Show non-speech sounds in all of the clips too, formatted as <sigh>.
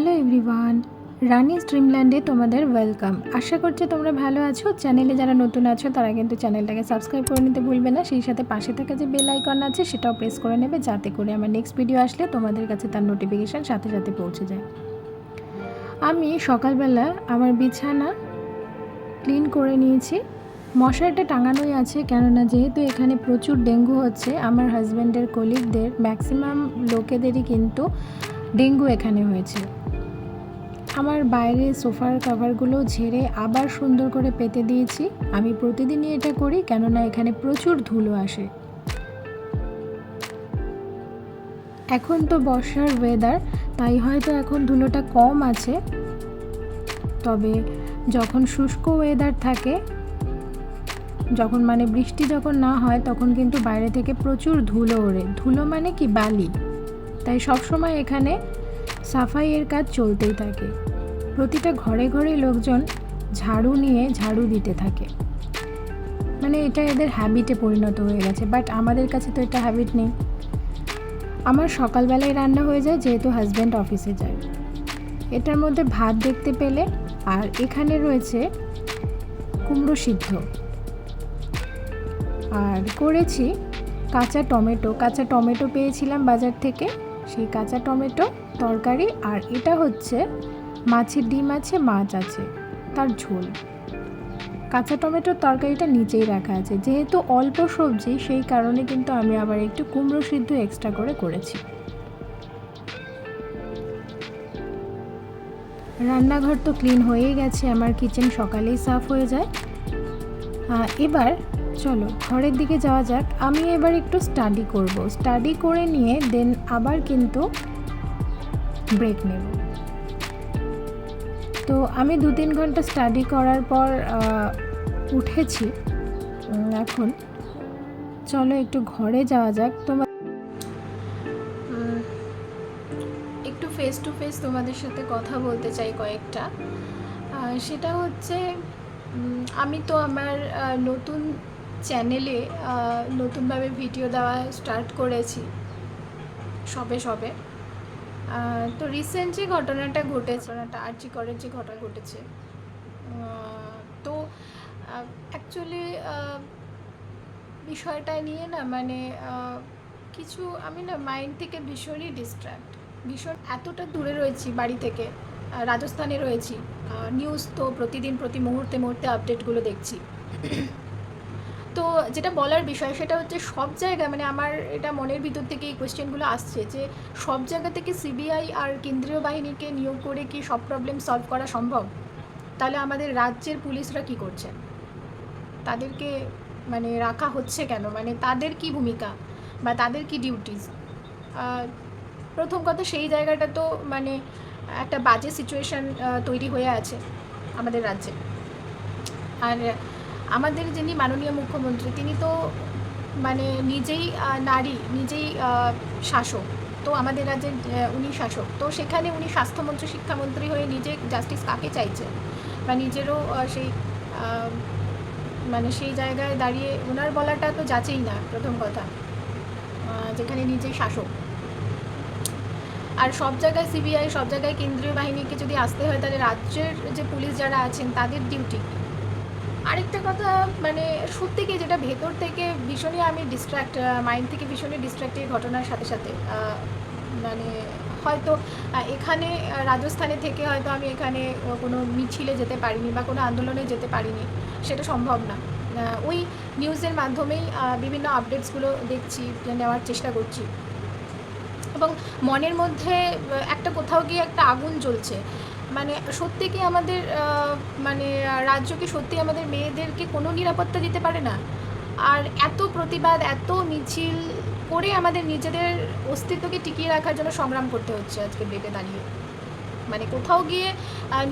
Hello everyone, রানি স্ট্রিমল্যান্ডে তোমাদের welcome. আশা করছি তোমরা ভালো আছো। চ্যানেলে যারা নতুন আছো, তারা কিন্তু চ্যানেলটাকে সাবস্ক্রাইব করে নিতে ভুলবে না। সেই সাথে পাশে থাকা যে বেল আইকন আছে, সেটাও প্রেস করে নেবে, যাতে করে আমার নেক্সট ভিডিও আসলে তোমাদের কাছে তার নোটিফিকেশান সাথে সাথে পৌঁছে যায়। আমি সকালবেলা আমার বিছানা ক্লিন করে নিয়েছি। মশারিটা টাঙানোই আছে, কেননা যেহেতু এখানে প্রচুর ডেঙ্গু হচ্ছে, আমার হাজব্যান্ডের কলিগদের ম্যাক্সিমাম লোকেদেরই কিন্তু ডেঙ্গু এখানে হয়েছে। আমার বাইরে সোফার কাভারগুলো ঝেড়ে আবার সুন্দর করে পেতে দিয়েছি। আমি প্রতিদিনই এটা করি, কেননা এখানে প্রচুর ধুলো আসে। এখন তো বর্ষার ওয়েদার তাই হয়তো এখন ধুলোটা কম আছে। তবে যখন শুষ্ক ওয়েদার থাকে, যখন মানে বৃষ্টি যখন না হয়, তখন কিন্তু বাইরে থেকে প্রচুর ধুলো ওড়ে। ধুলো মানে কি বালি? তাই সবসময় এখানে সাফাইয়ের কাজ চলতেই থাকে। প্রতিটা ঘরে ঘরে লোকজন ঝাড়ু নিয়ে ঝাড়ু দিতে থাকে। মানে এটা এদের হ্যাবিটে পরিণত হয়ে গেছে বাট আমাদের কাছে তো এটা হ্যাবিট নেই। আমার সকালবেলায় রান্না হয়ে যায়, যেহেতু হাজব্যান্ড অফিসে যায়। এটার মধ্যে ভাত দেখতে পেলে, আর এখানে রয়েছে কুমড়ো সিদ্ধ। আর করেছি কাঁচা টমেটো। কাঁচা টমেটো পেয়েছিলাম বাজার থেকে, সেই কাঁচা টমেটো তরকারি আর এটা হচ্ছে মাছের ডিম আছে, মাছ আছে, তার ঝোল। কাঁচা টমেটোর তরকারিটা নিচেই রাখা আছে। যেহেতু অল্প সবজি, সেই কারণে কিন্তু আমি আবার একটু কুমড়ো সিদ্ধ এক্সট্রা করে করেছি। রান্নাঘর তো ক্লিন হয়েই গেছে, আমার কিচেন সকালেই সাফ হয়ে যায়। এবার চলো, ঘরের দিকে যাওয়া যাক। আমি এবার একটু স্টাডি করব। স্টাডি করে নিয়ে দেন আবার কিন্তু ব্রেক নেব। তো আমি দু তিন ঘণ্টা স্টাডি করার পর উঠেছি। এখন চলো একটু ঘরে যাওয়া যাক। তোমার একটু ফেস টু ফেস তোমাদের সাথে কথা বলতে চাই কয়েকটা। সেটা হচ্ছে আমি তো আমার নতুন চ্যানেলে নতুনভাবে ভিডিও দেওয়া স্টার্ট করেছি। সবে সবে। তো রিসেন্ট যে ঘটনাটা ঘটেছে, ঘটনাটা আর্জি করের যে ঘটনা ঘটেছে তো অ্যাকচুয়ালি বিষয়টা নিয়ে না মানে কিছু আমি না মাইন্ড থেকে ভীষণই ডিস্ট্র্যাক্ট ভীষণ এতটা দূরে রয়েছি বাড়ি থেকে রাজস্থানে রয়েছি নিউজ তো প্রতিদিন, প্রতি মুহূর্তে মুহূর্তে আপডেটগুলো দেখছি। তো যেটা বলার বিষয় সেটা হচ্ছে সব জায়গায় মানে আমার এটা মনের ভিতর থেকে এই কোয়েশ্চেনগুলো আসছে যে সব জায়গা থেকে সিবিআই আর কেন্দ্রীয় বাহিনীকে নিয়োগ করে কি সব প্রবলেম সলভ করা সম্ভব? তাহলে আমাদের রাজ্যের পুলিশরা কি করছেন তাদেরকে মানে রাখা হচ্ছে কেন? মানে তাদের কি ভূমিকা বা তাদের কি ডিউটিস প্রথম কথা সেই জায়গাটা তো মানে একটা বাজে সিচুয়েশান তৈরি হয়ে আছে আমাদের রাজ্যে। আর আমাদের যিনি মাননীয় মুখ্যমন্ত্রী, তিনি তো মানে নিজেই নারী, নিজেই শাসক। তো আমাদের রাজ্যের উনি শাসক। তো সেখানে উনি স্বাস্থ্যমন্ত্রী, শিক্ষামন্ত্রী হয়ে নিজে জাস্টিস কাকে চাইছে? বা নিজেরও সেই মানে সেই জায়গায় দাঁড়িয়ে ওনার বলাটা তো যাচেই না, প্রথম কথা। যেখানে নিজেই শাসক। আর সব জায়গায় সিবিআই সব জায়গায় কেন্দ্রীয় বাহিনীকে যদি আসতে হয়, তাহলে রাজ্যের যে পুলিশ যারা আছেন, তাদের ডিউটি আরেকটা কথা মানে সত্যি কি যেটা ভেতর থেকে ভীষণই আমি ডিস্ট্র্যাক্ট মাইন্ড থেকে ভীষণই ডিস্ট্র্যাক্ট এই ঘটনার সাথে সাথে মানে হয়তো এখানে রাজস্থানে থেকে হয়তো আমি এখানে কোনো মিছিলে যেতে পারিনি বা কোনো আন্দোলনে যেতে পারিনি, সেটা সম্ভব না। ওই নিউজের মাধ্যমেই বিভিন্ন আপডেটসগুলো দেখছি, নেওয়ার চেষ্টা করছি। এবং মনের মধ্যে একটা কোথাও গিয়ে একটা আগুন জ্বলছে। মানে সত্যি কি আমাদের মানে রাজ্য কি সত্যি আমাদের মেয়েদেরকে কোনো নিরাপত্তা দিতে পারে না? আর এত প্রতিবাদ, এত মিছিল করে আমাদের নিজেদের অস্তিত্বকে টিকিয়ে রাখার জন্য সংগ্রাম করতে হচ্ছে আজকে ডেটে দাঁড়িয়ে। মানে কোথাও গিয়ে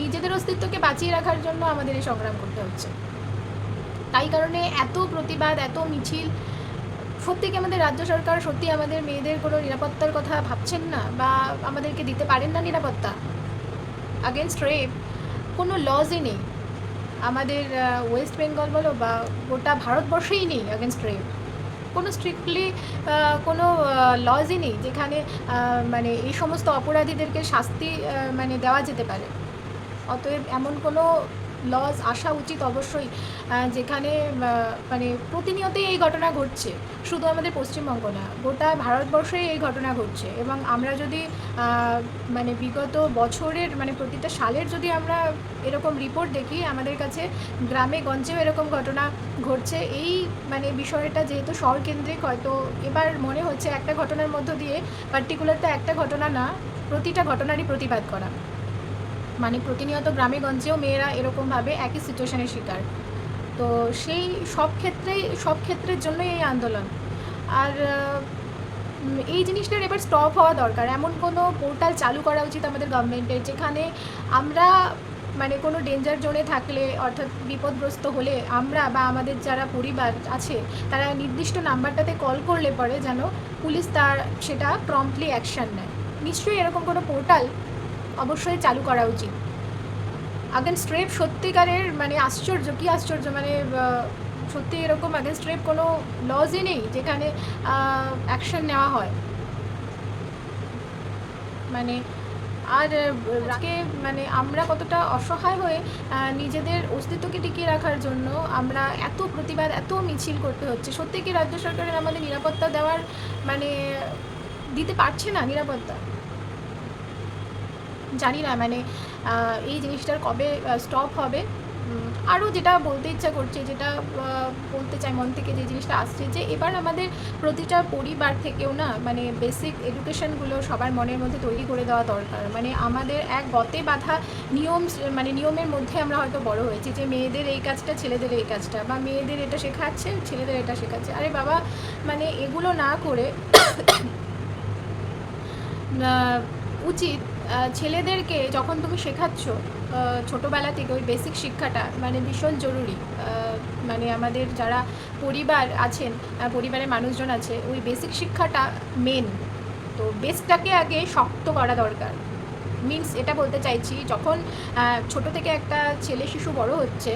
নিজেদের অস্তিত্বকে বাঁচিয়ে রাখার জন্য আমাদের এই সংগ্রাম করতে হচ্ছে। তাই কারণে এত প্রতিবাদ, এত মিছিল, সত্যি কি আমাদের রাজ্য সরকার সত্যি আমাদের মেয়েদের কোনো নিরাপত্তার কথা ভাবছেন না? বা আমাদেরকে দিতে পারেন না নিরাপত্তা? আগেনস্ট রেপ কোনো লজই নেই। আমাদের ওয়েস্ট বেঙ্গল বলো বা গোটা ভারতবর্ষেই নেই আগেনস্ট রেপ কোনো স্ট্রিক্টলি কোনো লজই নেই যেখানে মানে এই সমস্ত অপরাধীদেরকে শাস্তি মানে দেওয়া যেতে পারে। অতএব এমন কোনো লজ আসা উচিত অবশ্যই। যেখানে মানে প্রতিনিয়তই এই ঘটনা ঘটছে। শুধু আমাদের পশ্চিমবঙ্গ না, গোটা ভারতবর্ষে এই ঘটনা ঘটছে। এবং আমরা যদি মানে বিগত বছরের মানে প্রতিটা সালের যদি আমরা এরকম রিপোর্ট দেখি, আমাদের কাছে গ্রামে, গঞ্জেও এরকম ঘটনা ঘটছে। এই মানে বিষয়টা যেহেতু শহরকেন্দ্রিক, হয়তো এবার মনে হচ্ছে একটা ঘটনার মধ্য দিয়ে পার্টিকুলার তো একটা ঘটনা না, প্রতিটা ঘটনারই প্রতিবাদ করা। মানে প্রতিনিয়ত গ্রামে গঞ্জেও মেয়েরা এরকমভাবে একই সিচুয়েশনের শিকার। তো সেই সব ক্ষেত্রেই, সব ক্ষেত্রের জন্যই এই আন্দোলন। আর এই জিনিসটার এবার স্টপ হওয়া দরকার। এমন কোনো পোর্টাল চালু করা উচিত আমাদের গভর্নমেন্টের যেখানে আমরা মানে কোনো ডেঞ্জার জোনে থাকলে, অর্থাৎ বিপদগ্রস্ত হলে আমরা বা আমাদের যারা পরিবার আছে, তারা নির্দিষ্ট নাম্বারটাতে কল করলে পরে যেন পুলিশ তার, সেটা প্রম্পটলি অ্যাকশন নেয়। নিশ্চয়ই এরকম কোনো পোর্টাল অবশ্যই চালু করা উচিত। আগেনস্ট রেপ সত্যিকারের মানে আশ্চর্য, কি আশ্চর্য? মানে সত্যি এরকম আগেনস্ট রেপ কোনো লজই নেই যেখানে অ্যাকশন নেওয়া হয়। মানে আর আজকে মানে আমরা কতটা অসহায় হয়ে নিজেদের অস্তিত্বকে টিকিয়ে রাখার জন্য আমরা এত প্রতিবাদ, এত মিছিল করতে হচ্ছে। সত্যি কি রাজ্য সরকারের আমাদের নিরাপত্তা দেওয়ার মানে দিতে পারছে না নিরাপত্তা? জানি না মানে এই জিনিসটার কবে স্টপ হবে। আরও যেটা বলতে ইচ্ছা করছে, যেটা বলতে চাই মন থেকে যে জিনিসটা আসছে, যে এবার আমাদের প্রতিটা পরিবার থেকেও না মানে বেসিক এডুকেশনগুলো সবার মনের মধ্যে তৈরি করে দেওয়া দরকার। মানে আমাদের এক গতে বাঁধা নিয়ম মানে নিয়মের মধ্যে আমরা হয়তো বড় হয়েছি, যে মেয়েদের এই কাজটা, ছেলেদের এই কাজটা, বা মেয়েদের এটা শেখাচ্ছে, ছেলেদের এটা শেখাচ্ছে। আরে বাবা মানে এগুলো না করে <coughs> উচিত ছেলেদেরকে যখন তুমি শেখাচ্ছ ছোটোবেলা থেকে ওই বেসিক শিক্ষাটা মানে ভীষণ জরুরি। মানে আমাদের যারা পরিবার আছেন পরিবারের মানুষজন আছে, ওই বেসিক শিক্ষাটা মেন তো বেসটাকে আগে শক্ত করা দরকার। মিন্স এটা বলতে চাইছি, যখন ছোট থেকে একটা ছেলে শিশু বড় হচ্ছে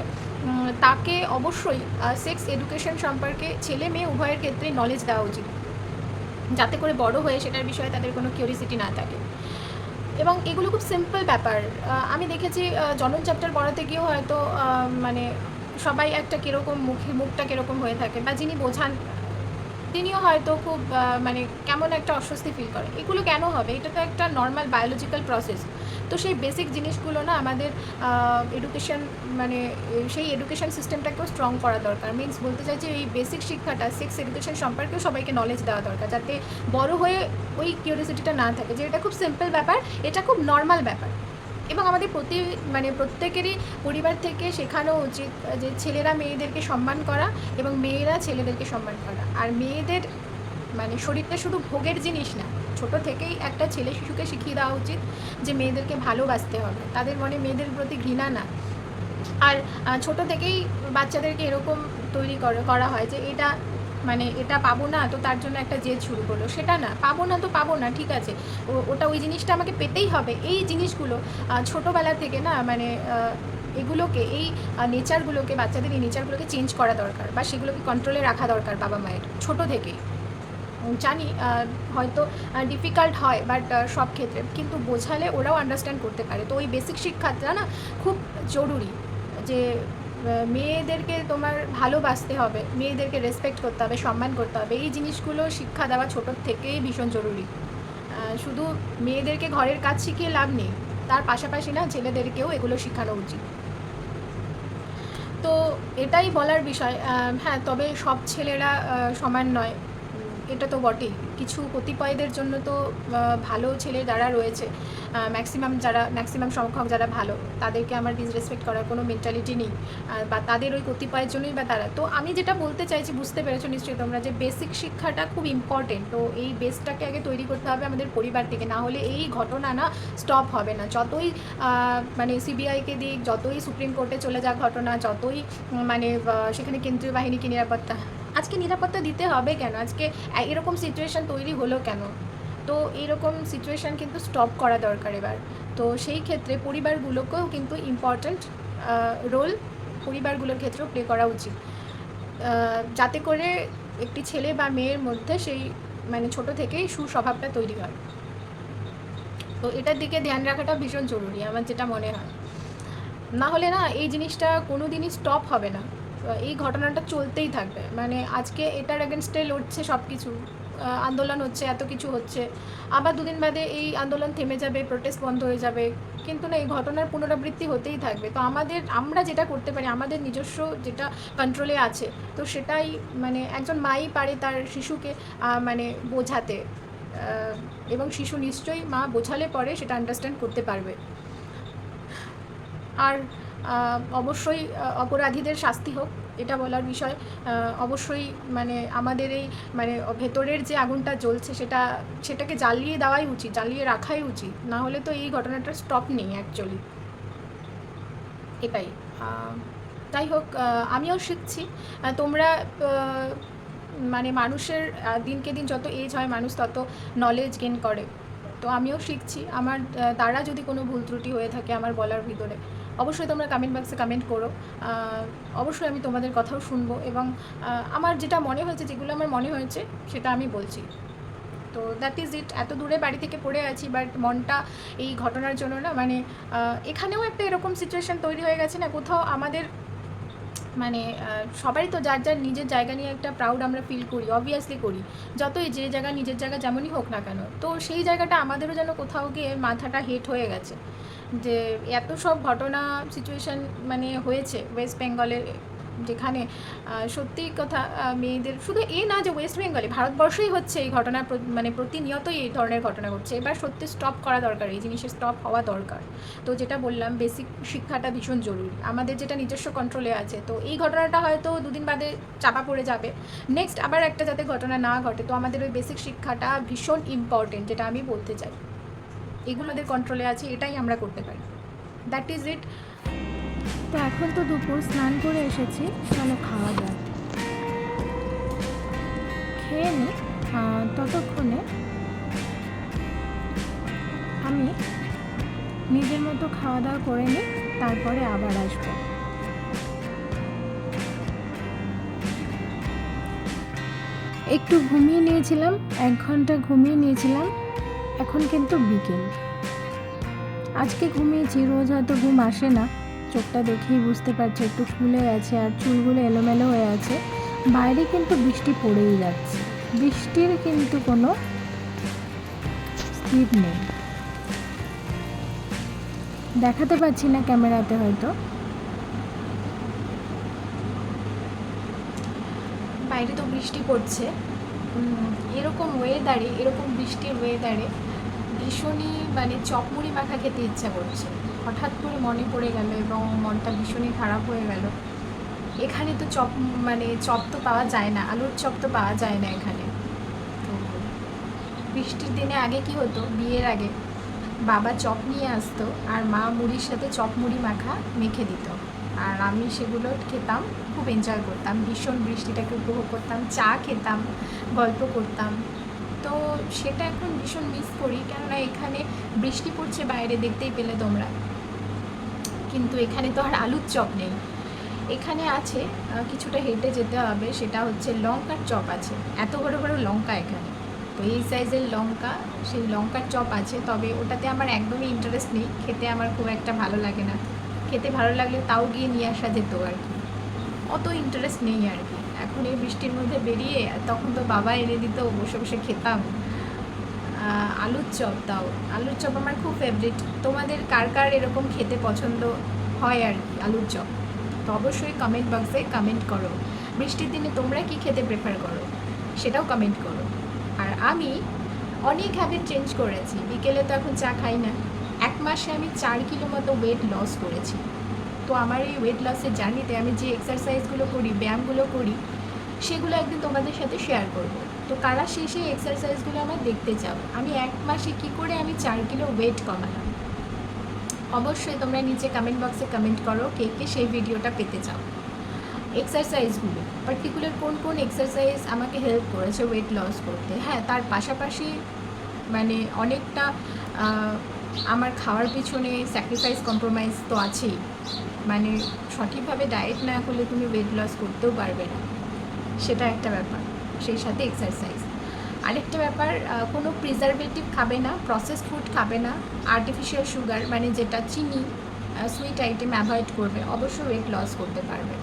তাকে অবশ্যই সেক্স এডুকেশন সম্পর্কে ছেলে মেয়ে উভয়ের ক্ষেত্রে নলেজ দেওয়া উচিত। যাতে করে বড় হয়ে সেটার বিষয়ে তাদের কোনো কিউরিসিটি না থাকে। এবং এগুলো খুব সিম্পল ব্যাপার। আমি দেখেছি জনন চ্যাপ্টার পড়াতে গিয়েও হয়তো মানে সবাই একটা কীরকম মুখে, মুখটা কীরকম হয়ে থাকে বা যিনি বোঝান, তিনিও হয়তো খুব মানে কেমন একটা অস্বস্তি ফিল করে এগুলো কেন হবে? এটা তো একটা নর্মাল বায়োলজিক্যাল প্রসেস তো সেই বেসিক জিনিসগুলো না আমাদের এডুকেশন মানে সেই এডুকেশন সিস্টেমটাকেও স্ট্রং করা দরকার। মিন্স বলতে চাইছি এই বেসিক শিক্ষাটা সেক্স এডুকেশন সম্পর্কেও সবাইকে নলেজ দেওয়া দরকার, যাতে বড় হয়ে ওই কিউরিয়াসিটিটা না থাকে। যে এটা খুব সিম্পল ব্যাপার, এটা খুব নর্মাল ব্যাপার। এবং আমাদের প্রতি মানে প্রত্যেকেরই পরিবার থেকে শেখানো উচিত যে ছেলেরা মেয়েদেরকে সম্মান করা এবং মেয়েরা ছেলেদেরকে সম্মান করা। আর মেয়েদের মানে শরীরটা শুধু ভোগের জিনিস না ছোট থেকেই একটা ছেলে শিশুকে শিখিয়ে দেওয়া উচিত যে মেয়েদেরকে ভালোবাসতে হবে। তাদের মনে মেয়েদের প্রতি ঘৃণা না। আর ছোট থেকেই বাচ্চাদেরকে এরকম তৈরি করা হয় যে এটা মানে এটা পাবো না তো তার জন্য একটা জেদ শুরু করল। সেটা না, পাবো না তো পাবো না, ঠিক আছে। ওটা ওই জিনিসটা আমাকে পেতেই হবে। এই জিনিসগুলো ছোটোবেলা থেকে না মানে এগুলোকে, এই নেচারগুলোকে, বাচ্চাদের এই নেচারগুলোকে চেঞ্জ করা দরকার বা সেগুলোকে কন্ট্রোলে রাখা দরকার বাবা মায়ের ছোট থেকেই। জানি হয়তো ডিফিকাল্ট হয় বাট সব ক্ষেত্রে। কিন্তু বোঝালে ওরাও আন্ডারস্ট্যান্ড করতে পারে। তো ওই বেসিক শিক্ষাটা না খুব জরুরি যে মেয়েদেরকে তোমার ভালোবাসতে হবে, মেয়েদেরকে রেসপেক্ট করতে হবে, সম্মান করতে হবে। এই জিনিসগুলো শিক্ষা দেওয়া ছোটোর থেকেই ভীষণ জরুরি। শুধু মেয়েদেরকে ঘরের কাজ শিখিয়ে লাভ নেই, তার পাশাপাশি না ছেলেদেরকেও এগুলো শেখানো উচিত। তো এটাই বলার বিষয়। হ্যাঁ তবে সব ছেলেরা সমান নয়। এটা তো বটেই। কিছু কতিপয়দের জন্য তো ভালো ছেলে যারা রয়েছে ম্যাক্সিমাম যারা ম্যাক্সিমাম সংখ্যক যারা ভালো, তাদেরকে আমার ডিসরেসপেক্ট করার কোনো মেন্টালিটি নেই। বা তাদের ওই কতিপয়ের জন্যই বা তারা। তো আমি যেটা বলতে চাইছি, বুঝতে পেরেছ নিশ্চয়ই তোমরা যে বেসিক শিক্ষাটা খুব ইম্পর্টেন্ট তো এই বেসটাকে আগে তৈরি করতে হবে আমাদের পরিবার থেকে, না হলে এই ঘটনা না স্টপ হবে না। যতই মানে সিবিআইকে দিক, যতই সুপ্রিম কোর্টে চলে যাক ঘটনা, যতই মানে সেখানে কেন্দ্রীয় বাহিনীকে নিরাপত্তা আজকে নিরাপত্তা দিতে হবে কেন? আজকে এরকম সিচুয়েশন তৈরি হলো কেন? তো এইরকম সিচুয়েশন কিন্তু স্টপ করা দরকার এবার। তো সেই ক্ষেত্রে পরিবারগুলোকেও কিন্তু ইম্পর্ট্যান্ট রোল পরিবারগুলোর ক্ষেত্রেও প্লে করা উচিত। যাতে করে একটি ছেলে বা মেয়ের মধ্যে সেই মানে ছোট থেকেই সুস্বভাবটা তৈরি হয়। তো এটার দিকে ধ্যান রাখাটা ভীষণ জরুরি, আমার যেটা মনে হয়। না হলে না এই জিনিসটা কোনো দিনই স্টপ হবে না। এই ঘটনাটা চলতেই থাকবে। মানে আজকে এটার এগেনস্টে লড়ছে সব কিছু আন্দোলন হচ্ছে, এত কিছু হচ্ছে। আবার দুদিন বাদে এই আন্দোলন থেমে যাবে প্রোটেস্ট বন্ধ হয়ে যাবে। কিন্তু না, এই ঘটনার পুনরাবৃত্তি হতেই থাকবে। তো আমাদের, আমরা যেটা করতে পারি, আমাদের নিজস্ব যেটা কন্ট্রোলে আছে, তো সেটাই মানে একজন মাই পারে তার শিশুকে মানে বোঝাতে। এবং শিশু নিশ্চয়ই মা বোঝালে পরে সেটা আন্ডারস্ট্যান্ড করতে পারবে। আর অবশ্যই অপরাধীদের শাস্তি হোক, এটা বলার বিষয়। অবশ্যই মানে আমাদের এই মানে ভেতরের যে আগুনটা জ্বলছে সেটা, সেটাকে জ্বালিয়ে দেওয়াই উচিত, জ্বালিয়ে রাখাই উচিত। না হলে তো এই ঘটনাটার স্টপ নেই অ্যাকচুয়ালি এটাই। তাই হোক আমিও শিখছি। তোমরা মানে মানুষের দিনকে দিন যত এজ হয় মানুষ তত নলেজ গেন করে। তো আমিও শিখছি। আমার দ্বারা যদি কোনো ভুল ত্রুটি হয়ে থাকে আমার বলার ভিতরে। অবশ্যই তোমরা কমেন্ট বক্সে কমেন্ট করো। অবশ্যই আমি তোমাদের কথাও শুনব এবং আমার যেটা মনে হয়েছে, যেগুলো আমার মনে হয়েছে, সেটা আমি বলছি। তো দ্যাট ইজ ইট এত দূরে বাড়ি থেকে পড়ে আছি বাট মনটা এই ঘটনার জন্য না মানে এখানেও একটা এরকম সিচুয়েশন তৈরি হয়ে গেছে না, কোথাও আমাদের মানে সবারই তো যার যার নিজের জায়গা নিয়ে একটা প্রাউড আমরা ফিল করি অবভিয়াসলি করি। যতই যে জায়গা নিজের জায়গা যেমনই হোক না কেন, তো সেই জায়গাটা আমাদেরও যেন কোথাও গিয়ে মাথাটা হেট হয়ে গেছে। যে এত সব ঘটনা সিচুয়েশন মানে হয়েছে ওয়েস্ট বেঙ্গলের যেখানে সত্যি কথা মেয়েদের, শুধু এ না যে ওয়েস্ট বেঙ্গলে ভারতবর্ষেই হচ্ছে এই ঘটনা মানে প্রতিনিয়তই এই ধরনের ঘটনা ঘটছে। এবার সত্যি স্টপ করা দরকার, এই জিনিসের স্টপ হওয়া দরকার। তো যেটা বললাম বেসিক শিক্ষাটা ভীষণ জরুরি। আমাদের যেটা নিজস্ব কন্ট্রোলে আছে, তো এই ঘটনাটা হয়তো দুদিন বাদে চাপা পড়ে যাবে। নেক্সট আবার একটা যাতে ঘটনা না ঘটে, তো আমাদের ওই বেসিক শিক্ষাটা ভীষণ ইম্পর্টেন্ট যেটা আমি বলতে চাই। এগুলো আমাদের কন্ট্রোলে আছে, এটাই আমরা করতে পারি। দ্যাট ইজ ইট তো এখন তো দুপুর, স্নান করে এসেছি, চলো খাওয়া যাক। খেয়ে নি ততক্ষণে আমি নিজের মতো খাওয়া দাওয়া করে নিই তারপরে আবার আসব। একটু ঘুমিয়ে নিয়েছিলাম, এক ঘণ্টা ঘুমিয়ে নিয়েছিলাম এখন কিন্তু বিকেল। আজকে ঘুমিয়েছি রোজ হয়তো ঘুম আসে না, চোখটা দেখেই বুঝতে পারছি, একটু ফুলে গেছে আর চুলগুলো এলোমেলো হয়ে আছে। বাইরে কিন্তু বৃষ্টি পড়েই যাচ্ছে। বৃষ্টির কিন্তু কোনো স্থির নেই। দেখাতে পাচ্ছি না ক্যামেরাতে হয়তো। বাইরে তো বৃষ্টি পড়ছে। এরকম ওয়েদারে এরকম বৃষ্টির ওয়েদারে ভীষণই মানে চপমুড়ি মাখা খেতে ইচ্ছা করছে। হঠাৎ করে মনে পড়ে গেল এবং মনটা ভীষণই খারাপ হয়ে গেল। এখানে তো চপ মানে চপ তো পাওয়া যায় না, আলুর চপ তো পাওয়া যায় না এখানে। তো বৃষ্টির দিনে আগে কি হতো, বিয়ের আগে বাবা চপ নিয়ে আসতো আর মা মুড়ির সাথে চপ মুড়ি মাখা মেখে দিত। আর আমি সেগুলো খেতাম, খুব এনজয় করতাম। ভীষণ বৃষ্টিটাকে উপভোগ করতাম, চা খেতাম, গল্প করতাম। তো সেটা এখন ভীষণ মিস করি, কেননা এখানে বৃষ্টি পড়ছে বাইরে, দেখতেই পেলে তোমরা। কিন্তু এখানে তো আর আলুর চপ নেই। এখানে আছে কিছুটা হেঁটে যেতে হবে, সেটা হচ্ছে লঙ্কার চপ আছে। এত বড় বড় লঙ্কা এখানে। তো এই সাইজের লঙ্কা, সেই লঙ্কার চপ আছে, তবে ওটাতে আমার একদমই ইন্টারেস্ট নেই, খেতে আমার খুব একটা ভালো লাগে না। খেতে ভালো লাগলে তাও গিয়ে নিয়ে আসা যেত আর কি। অত ইন্টারেস্ট নেই আর কি। এখন এই বৃষ্টির মধ্যে বেরিয়ে তখন তো বাবা এনে দিত, বসে বসে খেতাম। আলুর চপ তাও আলুর চপ আমার খুব ফেভারিট তোমাদের কার কার এরকম খেতে পছন্দ হয় আর কি, আলুর চপ? তো অবশ্যই কমেন্ট বক্সে কমেন্ট করো। বৃষ্টির দিনে তোমরা কি খেতে প্রেফার করো? সেটাও কমেন্ট করো। আর আমি অনেক হ্যাবিট চেঞ্জ করেছি। বিকেলে তো এখন চা খাই না। মাসে আমি চার কিলো মতো ওয়েট লস করেছি। তো আমার এই ওয়েট লসের জার্নিতে আমি যে এক্সারসাইজগুলো করি ব্যায়ামগুলো করি, সেগুলো একদিন তোমাদের সাথে শেয়ার করব। তো কারা সেই সেই এক্সারসাইজগুলো আমার দেখতে চাও? আমি এক মাসে কি করে আমি চার কিলো ওয়েট কমালাম? অবশ্যই তোমরা নিচে কমেন্ট বক্সে কমেন্ট করো কে কে সেই ভিডিওটা পেতে চাও। এক্সারসাইজগুলো পার্টিকুলার কোন কোন এক্সারসাইজ আমাকে হেল্প করেছে ওয়েট লস করতে? হ্যাঁ তার পাশাপাশি মানে অনেকটা আমার খাওয়ার পিছনে স্যাক্রিফাইস কম্প্রোমাইজ তো আছেই। মানে সঠিকভাবে ডায়েট না করলে তুমি ওয়েট লস করতেও পারবে না। সেটা একটা ব্যাপার, সেই সাথে এক্সারসাইজ আরেকটা ব্যাপার কোনো প্রিজারভেটিভ খাবে না প্রসেসড ফুড খাবে না আর্টিফিশিয়াল সুগার মানে যেটা চিনি সুইট আইটেম অ্যাভয়েড করবে, অবশ্যই ওয়েট লস করতে পারবে।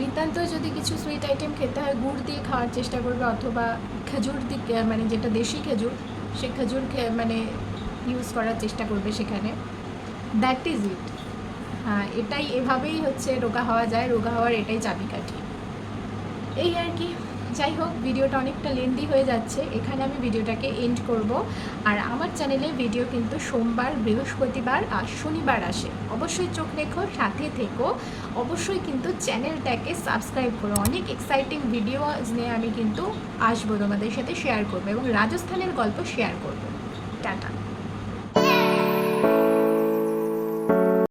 নিতান্ত যদি কিছু সুইট আইটেম খেতে হয়, গুড় দিয়ে খাওয়ার চেষ্টা করবে, অথবা খেজুর দিকে মানে যেটা দেশি খেজুর সে খেজুর মানে ইউজ করার চেষ্টা করবে সেখানে। দ্যাট ইজ ইট হ্যাঁ এটাই এভাবেই হচ্ছে রোগা হওয়া যায়, রোগা হওয়ার এটাই চাবিকাঠি। এই আর কি। যাই হোক, ভিডিওটা অনেকটা লেন্দি হয়ে যাচ্ছে। এখানে আমি ভিডিওটাকে এন্ড করব। আর আমার চ্যানেলে ভিডিও কিন্তু সোমবার, বৃহস্পতিবার আর শনিবার আসে। অবশ্যই চোখ রেখো, সাথে থেকো। অবশ্যই কিন্তু চ্যানেলটাকে সাবস্ক্রাইব করো। অনেক এক্সাইটিং ভিডিও নিয়ে আমি কিন্তু আসব তোমাদের সাথে শেয়ার করব এবং রাজস্থানের গল্প শেয়ার করব। টাটা।